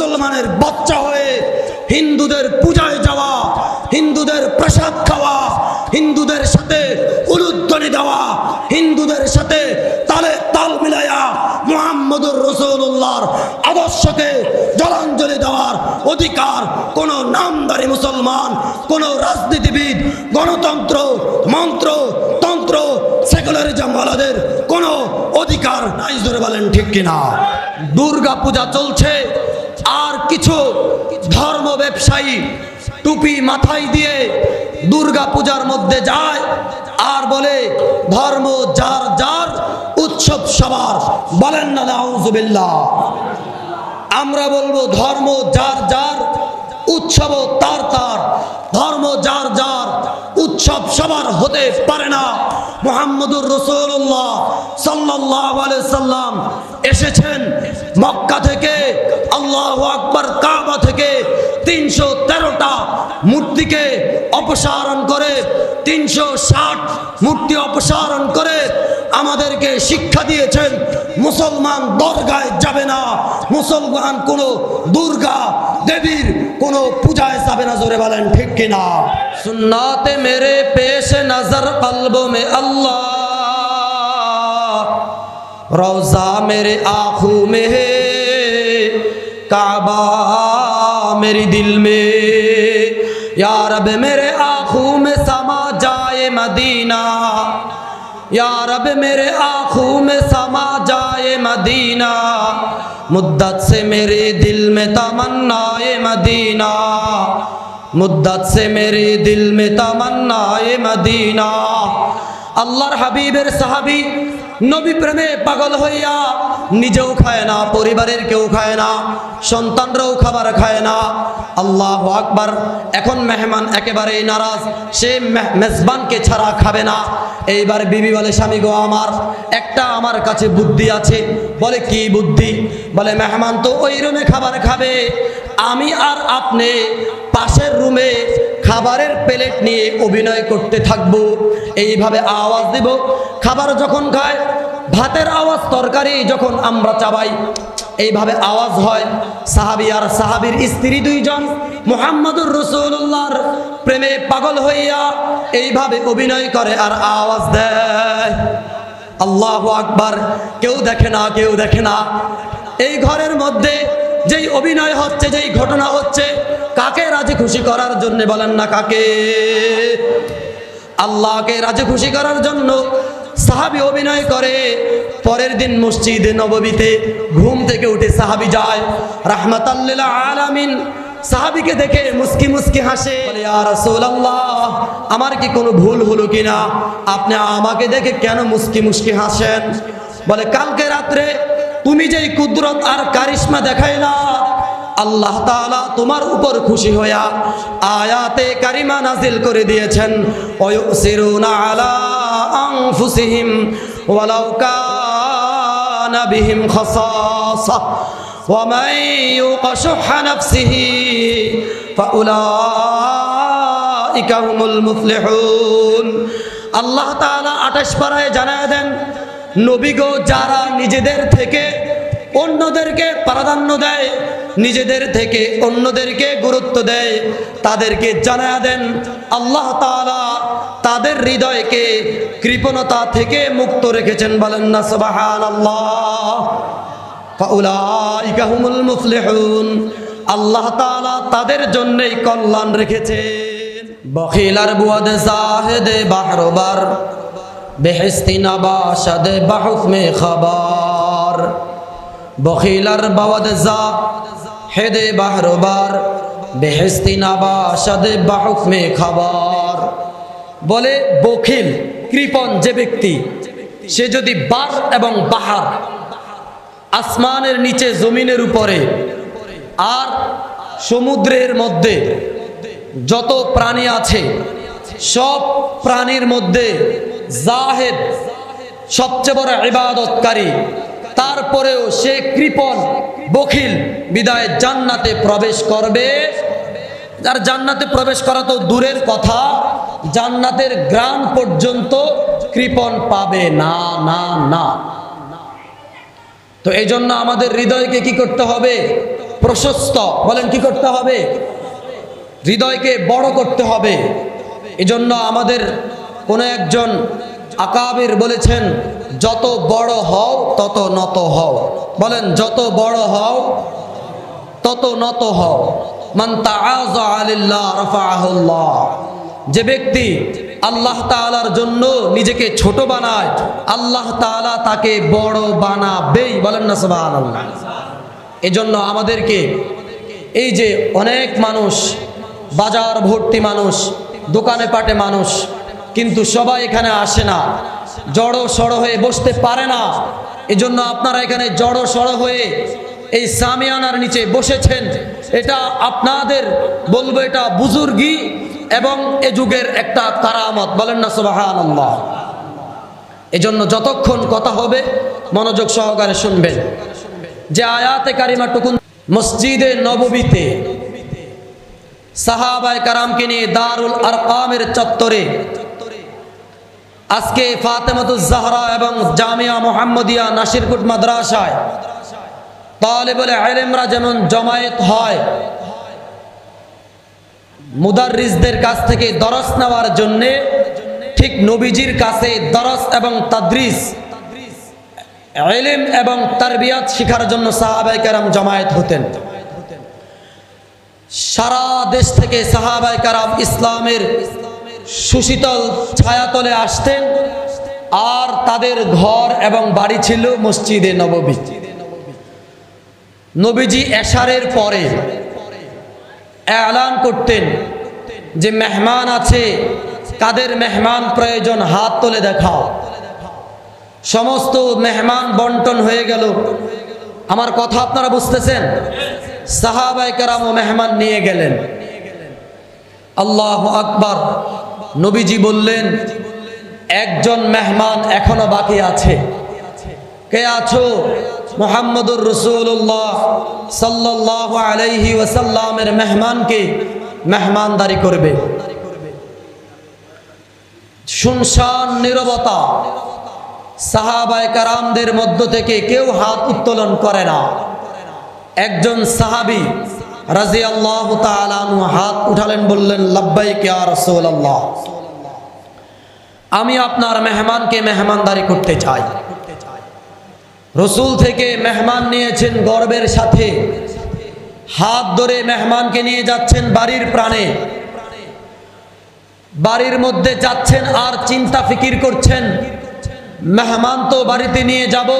মুসলমানের বাচ্চা হয়ে হিন্দুদের পূজায় যাওয়া, হিন্দুদের প্রসাদ খাওয়া, হিন্দুদের সাথে উলুধ্বনি দেওয়া, হিন্দুদের সাথে তালে তাল মিলাইয়া মোহাম্মদুর রসুল্লাহর আদর্শকে জলাঞ্জলি দেওয়ার অধিকার কোনো নামদারি মুসলমান, কোন রাজনীতিবিদ, গণতন্ত্র, মন্ত্র, তন্ত্র সেকুলারিজম ওয়ালাদের কোনো অধিকার নাই জোরে বলেন ঠিক কিনা। দুর্গা পূজা চলছে কিছু ধর্ম ব্যবসায়ী টুপি মাথায় দিয়ে দুর্গা পূজার মধ্যে যায় আর বলে, ধর্ম যার যার, উৎসব সবার। বলেন না, নাউজুবিল্লাহ। আমরা বলব, ধর্ম যার যার, উৎসব তার তার। ধর্ম যার যার, উৎসব সবার হতে পারে না। মোহাম্মদুর রসুল্লাহ সাল্লাহ সাল্লাম এসেছেন মক্কা থেকে থেকে তিনশো তেরোটা মূর্তিকে অপসারণ করে, তিনশো ষাট মূর্তি অপসারণ করে আমাদেরকে শিক্ষা দিয়েছেন, মুসলমান দরগায় যাবে না। মুসলমান কোনো দুর্গা দেবীর কোনো পূজায় যাবে না, জোরে বলেন ঠিক কিনা? সুন্নাতে মেরে পেশ নজর কলব মে আল্লাহ। রওজা মেরে আঁখু মে काबा मेरी दिल में। यार अब मेरे आँखों में समा जाए मदीना। यार अब मेरे आँखों में समा जाए मदीना। मुद्दत से मेरे दिल में तमन्नाए मदीना। मुद्दत से मेरे दिल में तमन्नाए मदीना। अल्लाह हबीबर साहबी নবী প্রেমে পাগল হইয়া নিজেও খায় না, পরিবারের কেউ খায় না, সন্তানরাও খাবার খায় না। আল্লাহ আকবার। এখন মেহমান একেবারেই নারাজ, সে মেজবানকে ছাড়া খাবে না। এইবার বিবি বলে, স্বামী গো আমার, একটা আমার কাছে বুদ্ধি আছে। বলে, কি বুদ্ধি? বলে, মেহমান তো ওই রুমে খাবার খাবে। আমি আর আপনি পাশের রুমে খাবারের প্লেট নিয়ে অভিনয় করতে থাকব। এইভাবে আওয়াজ দেব। খাবার যখন খায়, ভাতের আওয়াজ, তরকারি যখন আমরা চাবাই, এইভাবে আওয়াজ হয়। সাহাবি আর সাহাবির স্ত্রী দুইজন মোহাম্মদুর রসুল্লাহর প্রেমে পাগল হইয়া এইভাবে অভিনয় করে আর আওয়াজ দেয়। আল্লাহ আকবার। কেউ দেখে না, কেউ দেখে না। এই ঘরের মধ্যে যেই অভিনয় হচ্ছে, যেই ঘটনা হচ্ছে, কাকে রাজি খুশি করার জন্য বলেন না কাকে? আল্লাহকে রাজি খুশি করার জন্য সাহাবি অভিনয় করে। পরের দিন মসজিদে নববীতে ঘুম থেকে উঠে সাহাবি যায় রাহমাতাল্লিল আলামিন। সাহাবিকে দেখে মুস্কি মুস্কি হাসে আমার কি কোনো ভুল হলো কিনা? আপনি আমাকে দেখে কেন মুস্কি মুস্কি হাসেন? বলে, কালকে রাত্রে তুমি যেই কুদরত আর কারিশমা দেখাই না আল্লাহ তালা তোমার উপর খুশি হইয়া আয়াতে কারিমা নাজিল করে দিয়েছেন আল্লাহ তালা আঠাশ পাড়ায় জানায় দেন নবীগো যারা নিজেদের থেকে অন্যদেরকে প্রাধান্য দেয়, নিজেদের থেকে অন্যদেরকে গুরুত্ব দেয়, তাদেরকে জানায় দেন, আল্লাহ তাআলা তাদের হৃদয়কে কৃপণতা থেকে মুক্ত রেখেছেন বলেন না ফাউলাইকা হুমুল মুফলিহুন। আল্লাহ তাআলা তাদের জন্যই কল্যাণ রেখেছেন। বখিলার বুয়াদ জাহেদে বাহরবার। বেহেস্তি নাবাসাদ বাহুকমে খবর। বখিলার বাওয়াদ জা হেদে বাহরবার বেহেস্তি নাবাসাদ বাহুকমে খবর। বলে, বখিল, কৃপণ যে ব্যক্তি, সে যদি বার এবং বাহার, আসমানের নিচে জমিনের উপরে আর সমুদ্রের মধ্যে যত প্রাণী আছে, সব প্রাণীর মধ্যে জাহেদ সবচেয়ে বড় ইবাদতকারী। তারপরেও সে কৃপণ, বখিল, বিদায় জান্নাতে প্রবেশ করবে। আর জান্নাতে প্রবেশ করা তো দূরের কথা, জান্নাতের গ্রাম পর্যন্ত কৃপণ পাবে। না না না। তো এই জন্য আমাদের হৃদয়কে কি করতে হবে? প্রশস্ত, বলেন কি করতে হবে? হৃদয়কে বড় করতে হবে। এজন্য আমাদের কোনো একজন আকাবির বলেছেন, যত বড় হও, তত নত হও। বলেন, যত বড় হও, তত নত হও। যে ব্যক্তি আল্লাহ তাআলার জন্য নিজেকে ছোট বানায়, আল্লাহ তাআলা তাকে বড় বানাবেই। বলেন না, সুবহানাল্লাহ। এজন্য আমাদেরকে এই যে অনেক মানুষ, বাজার ভর্তি মানুষ, দোকানে পাটে মানুষ কিন্তু সবাই এখানে আসে না। জড়ো সড়ো হয়ে বসতে পারে না। এজন্য আপনারা এখানে জড়ো সড়ো হয়ে এই সামিয়ানার নিচে বসেছেন। এটা আপনাদের বলব এটা বুজুর্গি এবং এ যুগের একটা কারামত। বলেন না, সুবহানাল্লাহ। এজন্য যতক্ষণ কথা হবে, মনোযোগ সহকারে শুনবেন। যে আয়াতে কারিমা টুকুন মসজিদে নববীতে সাহাবায় কারামকে নিয়ে দারুল আরকামের চত্বরে আজকে ফাতেমাতুজ জাহরা এবং জামিয়া মোহাম্মদিয়া নাসিরকুট মাদ্রাসায় বলে আলেমরা যেমন জমায়েত হয় মুদাররিসদের কাছ থেকে দরস নেওয়ার জন্যে ঠিক নবীজির কাছে দরস এবং তাদ্রিস এলিম এবং তারবিয়াত শিখার জন্য সাহাবাই কারাম জমায়েত হতেন। সারা দেশ থেকে সাহাবাই কারাম ইসলামের সুশীতল ছায়াতলে আসতেন আর তাদের ঘর এবং বাড়ি ছিল মসজিদে নববী নবীজি এশারের পরে এলান করতেন যে মেহমান আছে, কাদের মেহমান প্রয়োজন হাত তোলে দেখাও। সমস্ত মেহমান বন্টন হয়ে গেল। আমার কথা আপনারা বুঝতেছেন? সাহাবাই কারাম ও মেহমান নিয়ে গেলেন। আল্লাহ আকবার। নবীজি বললেন, একজন মেহমান এখনও বাকি আছে। কে আছো? মোহাম্মদুর রসুল্লাহ সাল্লাহ আলাইহি ওয়াসাল্লামের মেহমানকে মেহমানদারি করবে। শুনশান, নিরবতা। সাহাবায় কারামদের মধ্য থেকে কেউ হাত উত্তোলন করে না। একজন সাহাবি রাজি আল্লাহ হাত উঠালেন, বললেন লব্বাই রসুল্লাহ আমি আপনার মেহমানকে মেহমানদারি করতে চাই। রসুল থেকে মেহমান নিয়েছেন গর্বের সাথে। হাত ধরে মেহমানকে নিয়ে যাচ্ছেন বাড়ির প্রাণে। বাড়ির মধ্যে যাচ্ছেন আর চিন্তা ফিকির করছেন, মেহমান তো বাড়িতে নিয়ে যাব।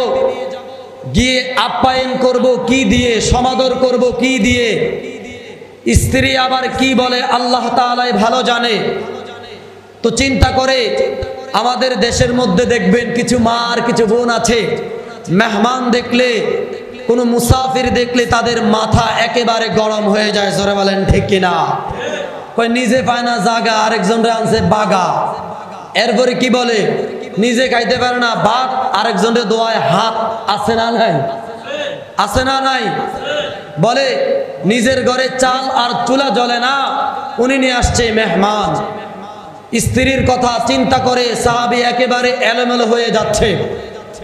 গিয়ে আপ্যায়ন করব, কি দিয়ে, সমাদর করব, কি দিয়ে? স্ত্রী আবার কি বলে? আল্লাহ তাআলাই ভালো জানে। তো চিন্তা করে, আমাদের দেশের মধ্যে দেখবেন কিছু মা আর কিছু বোন আছে, মেহমান দেখলে, কোনো মুসাফির দেখলে তাদের মাথা একেবারে গরম হয়ে যায়, জোরে বলেন ঠিক কিনা নিজে পায় না জাগা, আরেকজনরে আনছে বাগা। এরপরে কি বলে? নিজে খাইতে পারে না ভাত আরেকজনের দোয়ায় হাত আছে না নাই? আছে না নাই? বলে, নিজের ঘরে চাল আর চুলা জ্বলে না, উনি নিয়ে আসছে মেহমান। স্ত্রীর কথা চিন্তা করে সাহাবি একেবারে এলোমেলো হয়ে যাচ্ছে।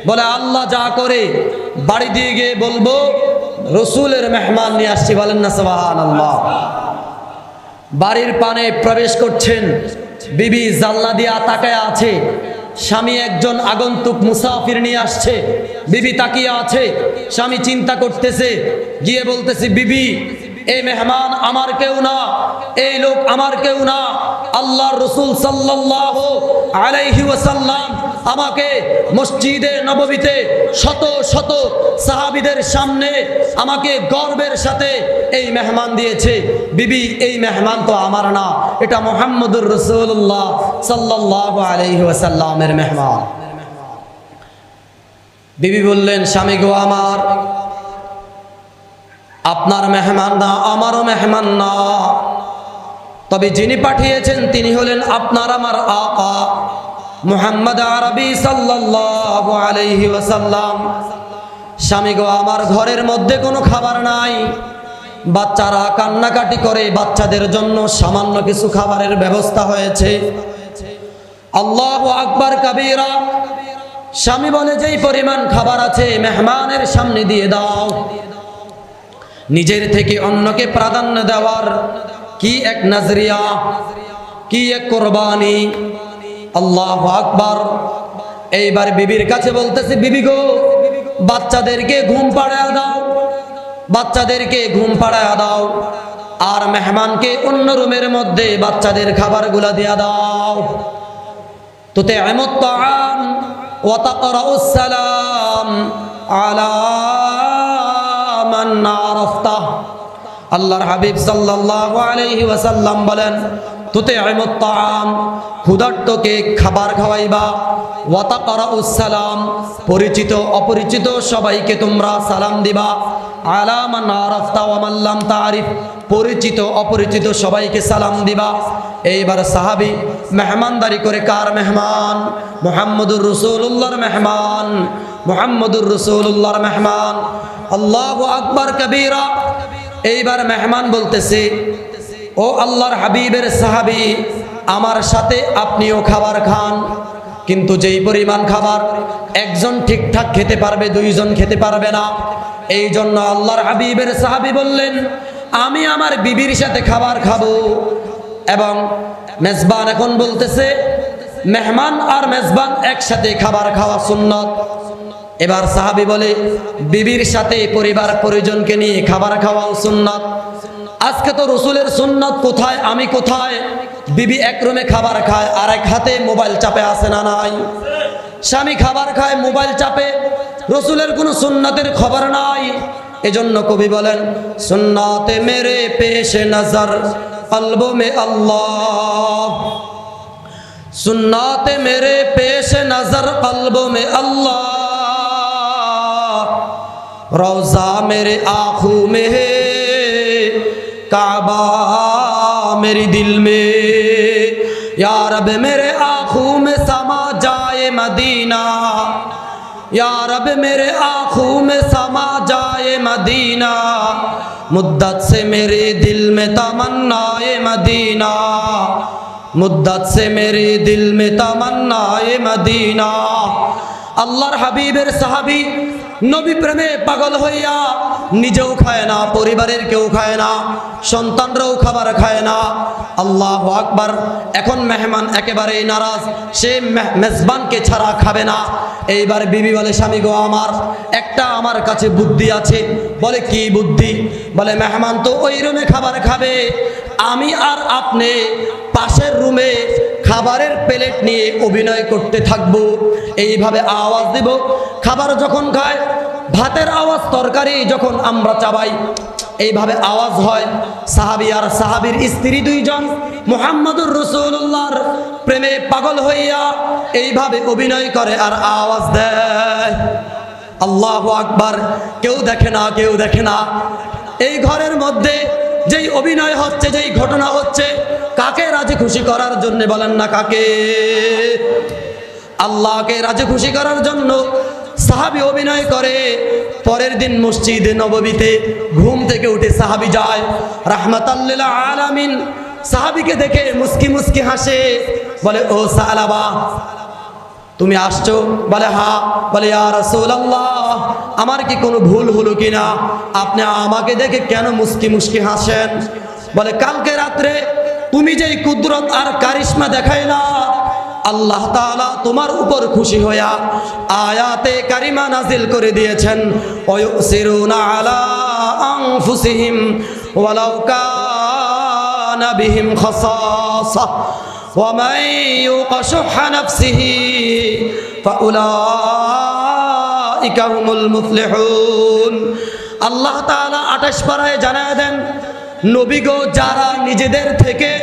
বলে, আল্লাহ যা করে, বাড়ি দিয়ে গিয়ে বলব, রসুলের মেহমান নিয়ে আসছি, বলেন না সবাহান আল্লাহ বাড়ির পানে প্রবেশ করছেন, বিবি জাল্লা দিয়া তাকায় আছে। স্বামী একজন আগন্তুক মুসাফির নিয়ে আসছে। বিবি তাকিয়ে আছে। স্বামী চিন্তা করতেছে। গিয়ে বলতেছে, বিবি, এই মেহমান আমার কেউ না। এই লোক আমার কেউ না। আল্লাহর রসুল সাল্লাহ আলাইহি ওয়াসাল্লাম আমাকে মসজিদে নববীতে শত শত সাহাবিদের সামনে আমাকে গর্বের সাথে এই মেহমান দিয়েছে। বিবি, এই মেহমান তো আমার না, এটা মোহাম্মদুর রসুল্লাহ সাল্লাল্লাহু আলাইহি ওয়াসাল্লামের মেহমান। বিবি বললেন, স্বামী গো আমার, আপনার মেহমান না, আমারও মেহমান না। তবে যিনি পাঠিয়েছেন তিনি হলেন আপনার আমার আকা। মুহাম্মদ আরবি সাল্লাল্লাহু আলাইহি ওয়াসাল্লাম, স্বামী গো, আমার ঘরের মধ্যে কোনো খাবার নাই। বাচ্চারা কান্নাকাটি করে, বাচ্চাদের জন্য সামান্য কিছু খাবারের ব্যবস্থা হয়েছে। আল্লাহ আকবার কাবীরা, স্বামী বলে, যেই পরিমাণ খাবার আছে মেহমানের সামনে দিয়ে দাও। নিজের থেকে অন্যকে প্রাধান্য দেওয়ার কি এক নাজরিয়া, কি এক কোরবানি আল্লাহ আকবার। এইবার বিবির কাছে বলতেছে, বিবি গো, বাচ্চাদেরকে ঘুম পাড়ায় দাও, বাচ্চাদেরকে ঘুম পাড়ায় দাও, আর মেহমানকে অন্য রুমের মধ্যে বাচ্চাদের খাবারগুলা দিয়া দাও। তোতে এমত্তাম ওয়াতাকরাউস সালাম আলা আল্লাহর হাবিব সাল্লাল্লাহু আলাইহি ওয়াসাল্লাম বলেন তুতে আইমত্তাম ক্ষুধার্তকে খাবার খাওয়াইবা। ওয়াতাকরাউস সালাম, পরিচিত অপরিচিত সবাইকে তোমরা সালাম দিবা। আলা মান আরাফতা ওয়া মান লাম তারিফ পরিচিত অপরিচিত সবাইকে সালাম দিবা। এইবার সাহাবি মেহমানদারি করে কার মেহমান? মোহাম্মদুর রসুল্লাহর মেহমান। মোহাম্মদুর রসুল্লাহর মেহমান। আল্লাহ আকবর কবিরা। এইবার মেহমান বলতেছে ও আল্লাহর হাবিবের সাহাবি, আমার সাথে আপনিও খাবার খান। কিন্তু যেই পরিমাণ খাবার একজন ঠিকঠাক খেতে পারবে, দুইজন খেতে পারবে না। এই জন্য আল্লাহর হাবিবের সাহাবি বললেন, আমি আমার বিবির সাথে খাবার খাব। এবং মেজবান এখন বলতেছে, মেহমান আর মেজবান একসাথে খাবার খাওয়া সুন্নত। এবার সাহাবি বলে, বিবির সাথে পরিবার পরিজনকে নিয়ে খাবার খাওয়াও সুন্নত। আজকে তো রসুলের সুন্নত কোথায়, আমি কোথায়? বিবি এক রুমে খাবার খায়, আর এক হাতে মোবাইল চাপে আসে না নাই? স্বামী খাবার খায়, মোবাইল চাপে, রসুলের কোনো সুন্নতের খবর নাই। এজন্য কবি বলেন, সুন্নাতে মেরে পেশে নজর, আলবমে আল্লাহ। সুন্নাতে মেরে পেশে নজর, আলবমে আল্লাহ। রওজা মেরে আখু মেহে काबा मेरी दिल में। यार अब मेरे आँखों में समा जाए मदीना। यार अब मेरे आँखों में समा जाए मदीना। मुद्दत से मेरे दिल में तमन्नाए मदीना। मुद्दत से मेरे दिल में तमन्नाए मदीना। अल्लाह हबीबर साहबी নবী প্রেমে পাগল হইয়া নিজেও খায় না, পরিবারের কেউ খায় না, সন্তানরাও খাবার খায় না। আল্লাহ আকবার। এখন মেহমান একেবারেই নারাজ, সে মেজবানকে ছাড়া খাবে না। এইবার বিবি বলে, স্বামী গো আমার, একটা আমার কাছে বুদ্ধি আছে। বলে, কি বুদ্ধি? বলে, মেহমান তো ওই রুমে খাবার খাবে। আমি আর আপনি পাশের রুমে খাবারের প্লেট নিয়ে অভিনয় করতে থাকব। এইভাবে আওয়াজ দিব। খাবার যখন খায়, ভাতের আওয়াজ, তরকারি যখন আমরা চাবাই, এইভাবে আওয়াজ হয়। সাহাবি আর সাহাবির স্ত্রী দুইজন, মোহাম্মদুর রসুল্লাহর প্রেমে পাগল হইয়া এইভাবে অভিনয় করে আর আওয়াজ দেয়। আল্লাহ আকবার। কেউ দেখে না, কেউ দেখে না। এই ঘরের মধ্যে যেই অভিনয় হচ্ছে, যেই ঘটনা হচ্ছে রাজি খুশি করার জন্য বলেন না কাকে? আল্লাহকে রাজি খুশি করার জন্য সাহাবি অভিনয় করে। পরের দিন মসজিদে নববীতে ঘুম থেকে উঠে সাহাবি যায়। রাহমাতাল্লিল আলামিন সাহাবিকে দেখে মুস্কি মুস্কি হাসে। বলে, ও সালাবা, তুমি আসছো? বলে, হা। বলে আর রাসূলুল্লাহ, আমার কি কোনো ভুল হলো কিনা? আপনি আমাকে দেখে কেন মুস্কি মুস্কি হাসেন? বলে, কালকে রাত্রে তুমি যেই কুদরত আর কারিশমা দেখাইলা আল্লাহ তাআলা তোমার উপর খুশি হইয়া আয়াতে কারিমা নাজিল করে দিয়েছেন ওয়ুসিরুনা আলা আনফুসিহিম ওয়ালাউ কানা বিহিম খাসাসা ومن يوق شح نفسه فأولئك هم المفلحون আল্লাহ তাআলা আঠাশ পাড়ায় জানায় দেন নবীগো যারা নিজেদের থেকে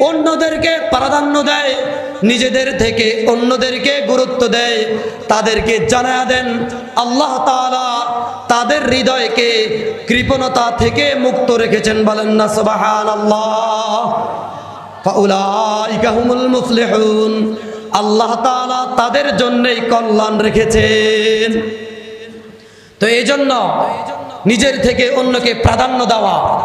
অন্যদেরকে প্রাধান্য দেয়, নিজেদের থেকে অন্যদেরকে গুরুত্ব দেয়, তাদেরকে জানায় দেন, আল্লাহ তাআলা তাদের হৃদয়কে কৃপণতা থেকে মুক্ত রেখেছেন, বলেন না, সুবহানাল্লাহ। আল্লাহ মুফলিহুন। আল্লাহ তাআলা তাদের জন্যই কল্যাণ রেখেছেন। তো এই জন্য নিজের থেকে অন্যকে প্রাধান্য দেওয়া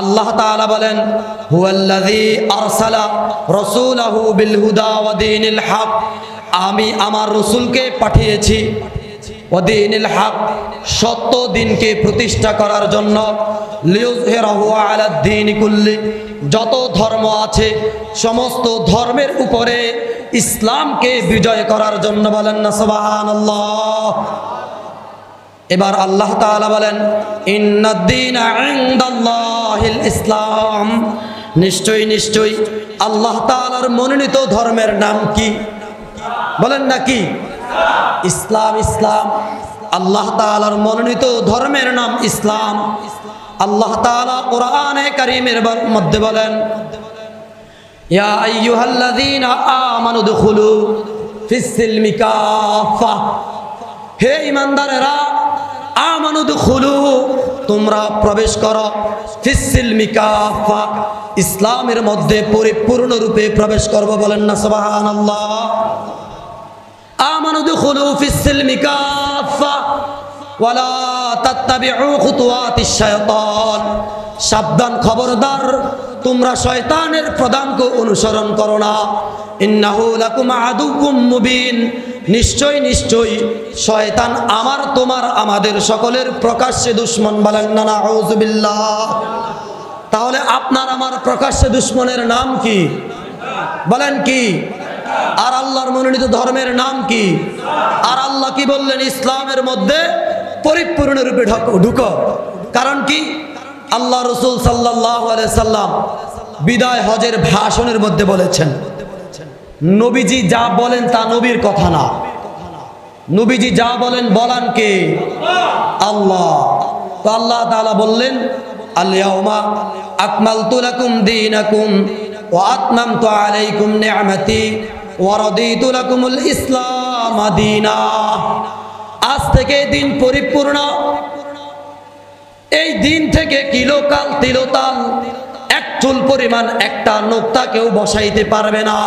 আল্লাহ তাআলা বলেন, হুয়াল্লাযী আরসালা রাসূলাহু বিল হুদা ওয়া দীনিল হক আমি আমার রসুলকে পাঠিয়েছি হক সত্য দিনকে প্রতিষ্ঠা করার জন্য। কুল্লি, যত ধর্ম আছে, সমস্ত ধর্মের উপরে ইসলামকে বিজয় করার জন্য বলেন না, সুবহানাল্লাহ। এবার আল্লাহ তাআলা বলেন ইনদাল্লাহিল ইসলাম। নিশ্চয়ই নিশ্চয়ই। আল্লাহ তাআলার মনোনীত ধর্মের নাম কি? বলেন না কি? ইসলাম ইসলাম। আল্লাহ তাআলার মনোনীত ধর্মের নাম ইসলাম। আল্লাহ তাআলা কোরআনে কারীমের মধ্যে বলেন হে ইমানদারেরা আমানুদ খুলু তোমরা প্রবেশ করো। ফিসিল মিকাফা, ইসলামের মধ্যে পরিপূর্ণ রূপে প্রবেশ করব বলেন না সবাহান আল্লাহ আমানুদ খুলু ফিসিল মিকাফা, ওয়ালা সাবধান খবরদার, তোমরা শয়তানের প্রদানকে অনুসরণ করো না। নিশ্চয় নিশ্চয়, শয়তান আমার, তোমার, আমাদের সকলের প্রকাশ্যে দুশ্মন বলেন না নাউজুবিল্লাহ তাহলে আপনার আমার প্রকাশ্যে দুশ্মনের নাম কি? বলেন কি? আর আল্লাহর মনোনীত ধর্মের নাম কি? আর আল্লাহ কি বললেন? ইসলামের মধ্যে পরিপূর্ণ রূপে ঢুকো। কারণ কি? আল্লাহ রসুল সাল্লাহ সাল্লাম বিদায় হজের ভাষণের মধ্যে বলেছেন, নবীজি যা বলেন তা নবীর কথা না। নবীজি যা বলেন বলান কে? আল্লাহ। তো আল্লাহ তাআলা বললেন আলিয়াউমা আকমাল তুলাকুম দিনাকুম ওয়া আতমামতু আলাইকুম নি'মাতি ওয়া রাদিতু লাকুমুল ইসলাম দীনা। আজ থেকে দিন পরিপূর্ণ। এই দিন থেকে কিলোকাল তিলোতাল এক চুল পরিমাণ একটা নোক্তা কেউ বসাইতে পারবে না।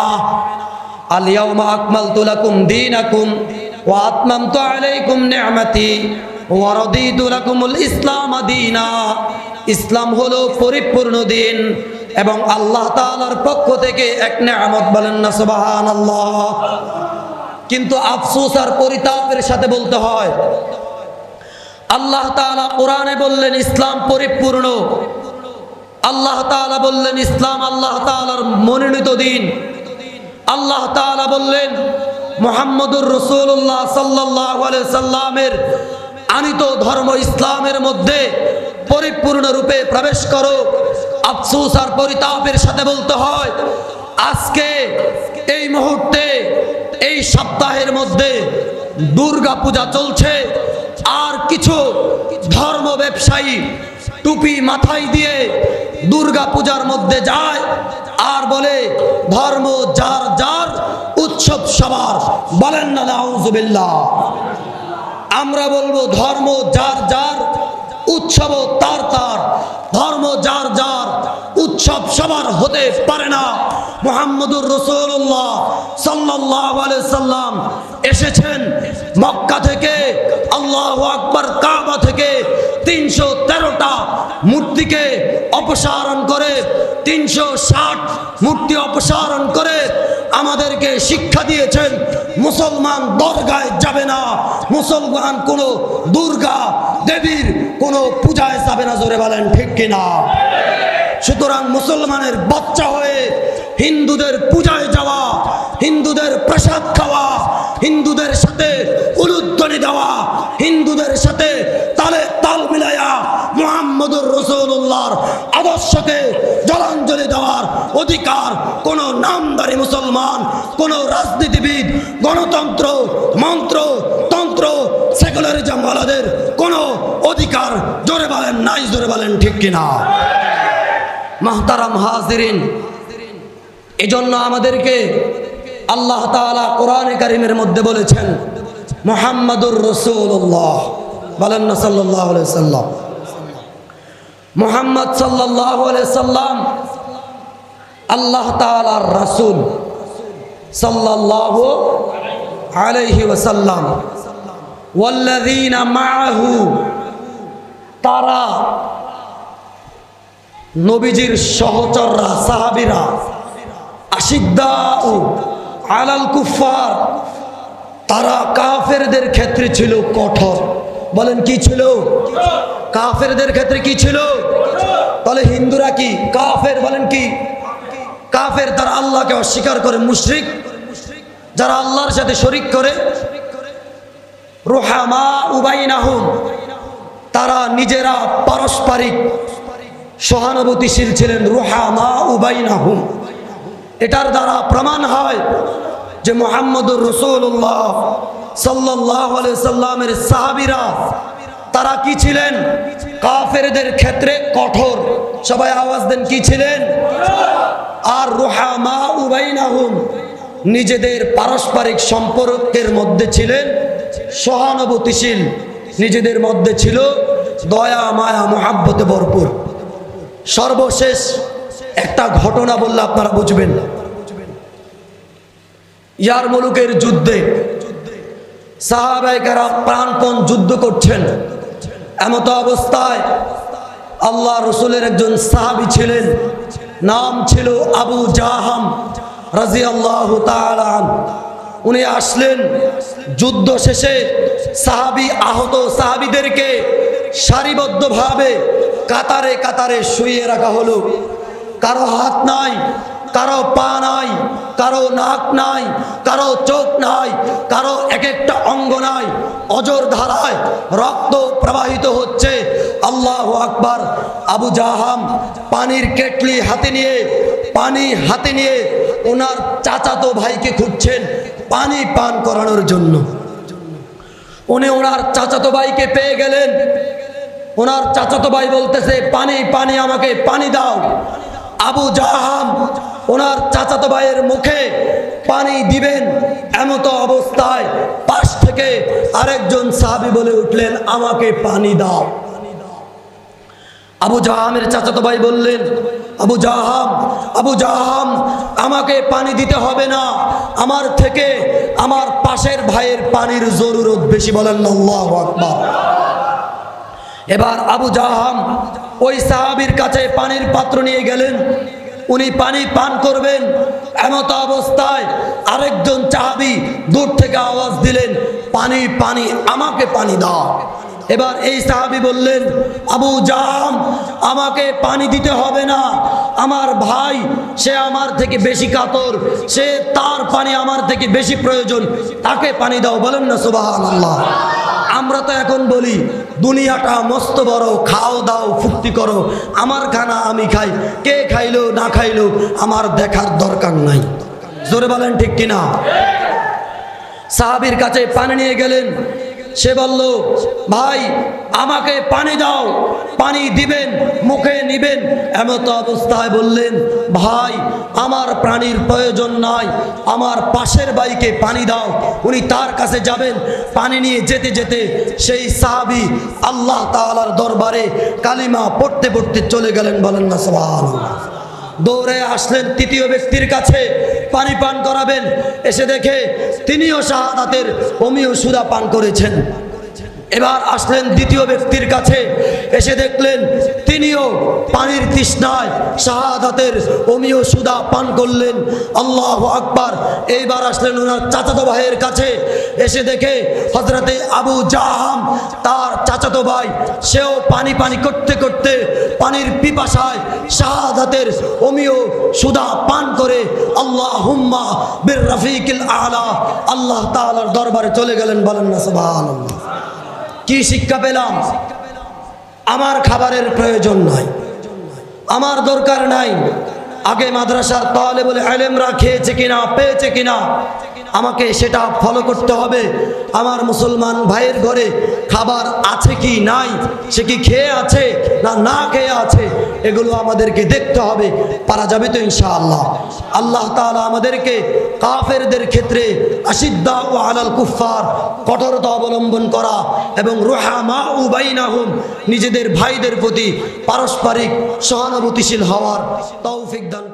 আলিয়াউমা আকমালতু লাকুম দীনাকুম ওয়া আতমামতু আলাইকুম নি'মাতি ওয়া রাদিতু লাকুমুল ইসলাম দীনা। ইসলাম হলো পরিপূর্ণ দিন এবং আল্লাহ তাআলার পক্ষ থেকে এক নিয়ামত বলেন না, সুবহানাল্লাহ। কিন্তু আফসোস আর পরিতাপের সাথে বলতে হয়। আল্লাহ তাআলা কোরআনে বললেন, ইসলাম পরিপূর্ণ। আল্লাহ তাআলা বললেন, ইসলাম আল্লাহ তাআলার মনোনীত দিন। আল্লাহ তাআলা বললেন, মোহাম্মদুর রসুল্লাহ সাল্লাহ সাল্লামের আনিত ধর্ম ইসলামের মধ্যে পরিপূর্ণ রূপে প্রবেশ করো। আফসুস আর পরিতাপের সাথে বলতে হয়, আজকে এই মুহূর্তে এই সপ্তাহের মধ্যে দুর্গা পূজা চলছে। আর কিছু ধর্ম ব্যবসায়ী টুপি মাথায় দিয়ে দুর্গা পূজার মধ্যে যায় আর বলে, ধর্ম যার যার, উৎসব সবার। বলেন না, নাউজুবিল্লাহ। আমরা বলব, ধর্ম যার যার উৎসব তার তার। ধর্ম যার যার, উৎসব সবার হতে পারে না। মোহাম্মদুর রসুল্লাহ সাল্লাহ সাল্লাম এসেছেন মক্কা থেকে, আল্লাহ আকবর কাবা থেকে তিনশো তেরোটা মূর্তিকে অপসারণ করে, তিনশো ষাট মূর্তি অপসারণ করে আমাদেরকে শিক্ষা দিয়েছেন, মুসলমান দরগায় যাবে না, মুসলমান কোনো দুর্গা দেবীর কোনো পূজায় যাবে না, জোরে বলেন ঠিক কিনা? সুতরাং মুসলমানের বাচ্চা হয়ে হিন্দুদের পূজায় যাওয়া, হিন্দুদের প্রসাদ খাওয়া, হিন্দুদের সাথে উলুধ্বনি দেওয়া, হিন্দুদের সাথে তালে তাল মিলাইয়া মোহাম্মদুর রসুল্লাহর আদর্শকে জলাঞ্জলি দেওয়ার অধিকার কোন নামদারি মুসলমান, কোন রাজনীতিবিদ, গণতন্ত্র, মন্ত্র, তন্ত্র, সেকুলারিজম ওয়ালাদের কোন অধিকার জোরে বলেন, নাই জোরে বলেন, ঠিক কিনা? মাহতারাম হাজিরিন। এজন্য আমাদেরকে আল্লাহ তাআলা কোরআনে কারিমের মধ্যে বলেছেন, মোহাম্মদুর রসুল্লাহ বলেন না সাল্লাহ সাল্লাম। মোহাম্মদ সাল্লাহ সাল্লাম আল্লাহ তাআলার রাসূল সাল্লাল্লাহু আলাইহি ওয়াসাল্লাম। ওয়াল্লাযীনা মাআহু, তারা নবীজির সহচররা, সাহাবীরা, আশিদ্দাউ আলাল কুফার তারা কাফেরদের ক্ষেত্রে ছিল কঠোর। বলেন, কি ছিল? কাফেরদের ক্ষেত্রে কি ছিল? তাহলে হিন্দুরা কি কাফের? বলেন কি? কাফের তারা আল্লাহকে অস্বীকার করে, মুশরিক। যারা আল্লাহর সাথে শরিক করে রোহামা উবাইনাহুম তারা নিজেরা পারস্পরিক সহানুভূতিশীল ছিলেন রোহামা উবাইনাহুম। এটার দ্বারা প্রমাণ হয় যে মোহাম্মদুর রসুল্লাহ সাল্লাহ সাল্লামের সাহাবিরা তারা কি ছিলেন? কাফেরদের ক্ষেত্রে কঠোর। সবাই আওয়াজ দেন, কি ছিলেন? আর রোহামা উবাইনাহুম নিজেদের পারস্পরিক সম্পর্কের মধ্যে ছিলেন, সহানুভূতিশীল। নিজেদের মধ্যে ছিল দয়া, মায়া, মহাব্বতে ভরপুর। সর্বশেষ একটা ঘটনা বললে আপনারা বুঝবেন। ইয়ার মুলুকের যুদ্ধে সাহাবাইকারা প্রাণপণ যুদ্ধ করছেন। এমত অবস্থায় আল্লাহ রসুলের একজন সাহাবি ছিলেন, নাম ছিল আবু জাহাম রাজি আল্লাহ উনি আসলেন যুদ্ধ শেষে সাহাবি আহত সাহাবিদেরকে সারিবদ্ধভাবে কাতারে কাতারে শুইয়ে রাখা হলো। কারও হাত নাই, কারও পা নাই, কারও নাক নাই, কারও চোখ নাই, কারও এক একটা অঙ্গ নাই। অজর ধারায় রক্ত প্রবাহিত হচ্ছে। আল্লাহ আকবার, আবু জাহাম পানির কেটলি হাতে নিয়ে, পানি হাতে নিয়ে ওনার চাচাতো ভাইকে খুঁজছেন পানি পান করানোর জন্য। উনি ওনার চাচাতো ভাইকে পেয়ে গেলেন। ওনার চাচাতো ভাই বলতেছে, পানি পানি, আমাকে পানি দাও। আবু জাহাম ওনার চাচাতো ভাইয়ের মুখে পানি দিবেন এমত অবস্থায় পাশ থেকে আরেকজন সাহাবি বলে উঠলেন, আমাকে পানি দাও। আবু জাহামের চাচাতো ভাই বললেন আবু জাহাম আবু জাহাম, আমাকে পানি দিতে হবে না। আমার থেকে আমার পাশের ভাইয়ের পানির জরুরত বেশি বলেন এবার আবু জাহাম ওই সাহাবির কাছে পানির পাত্র নিয়ে গেলেন। উনি পানি পান করবেন। এমত অবস্থায় আরেকজন চাহাবি দূর থেকে আওয়াজ দিলেন, পানি পানি, আমাকে পানি দাও। এবার এই সাহাবি বললেন, আবু জাম আমাকে পানি দিতে হবে না। আমার ভাই, সে আমার থেকে বেশি কাতর, সে তার পানি আমার থেকে বেশি প্রয়োজন, তাকে পানি দাও। বলেন না সুবাহ আল্লাহ আমরা তো এখন বলি, দুনিয়াটা মস্ত বড়, খাও দাও, ফুর্তি করো, আমার খানা আমি খাই, কে খাইলো, না খাইলো, আমার দেখার দরকার নাই। জোরে বলেন ঠিক কিনা? সাহাবির কাছে পানি নিয়ে গেলেন। সে বলল, ভাই, আমাকে পানি দাও, পানি দিবেন, মুখে নিবেন। এমত অবস্থায় বললেন, ভাই, আমার প্রাণীর প্রয়োজন নাই, আমার পাশের বাইকে পানি দাও, উনি তার কাছে যাবেন। পানি নিয়ে যেতে যেতে সেই সাহাবি আল্লাহ তালার দরবারে কালিমা পড়তে পড়তে চলে গেলেন, বলেন না, সুবহানাল্লাহ। দৌড়ে আসলেন তৃতীয় ব্যক্তির কাছে, পানি পান করাবেন। এসে দেখে তিনিও শাহাদাতের অমীয় সুদা পান করেছেন। এবার আসলেন দ্বিতীয় ব্যক্তির কাছে। এসে দেখলেন তিনিও পানির তৃষ্ণায় শাহাদাতের অমীয় সুদা পান করলেন। আল্লাহ আকবার। এইবার আসলেন ওনার চাচাতো ভাইয়ের কাছে। এসে দেখে হজরতে আবু জাহাম তার চাচাতো ভাই, সেও পানি পানি করতে করতে পানির পিপাসায় শাহাদাতের অমীয় সুদা পান করে আল্লাহ হুম্মা বীর রফিকিল আলা। আল্লাহ তালার দরবারে চলে গেলেন বলেন না, সুবহানাল্লাহ। কি শিক্ষা পেলাম? আমার খাবারের প্রয়োজন নয়। আমার দরকার নাই। আগে মাদ্রাসার তাহলে বলে আলেমরা খেয়েছে কিনা, পেয়েছে কিনা? আমাকে সেটা ফলো করতে হবে আমার মুসলমান ভাইয়ের ঘরে খাবার আছে কি নাই, সে কি খেয়ে আছে না না খেয়ে আছে, এগুলো আমাদেরকে দেখতে হবে, পারা যাবে তো ইনশাআল্লাহ আল্লাহ তাআলা আমাদেরকে কাফেরদের ক্ষেত্রে আসিদ্দা ও আলাল কুফার কঠোরতা অবলম্বন করা এবং রুহামা উবাইনাহুম নিজেদের ভাইদের প্রতি পারস্পরিক সহানুভূতিশীল হওয়ার তৌফিক দান।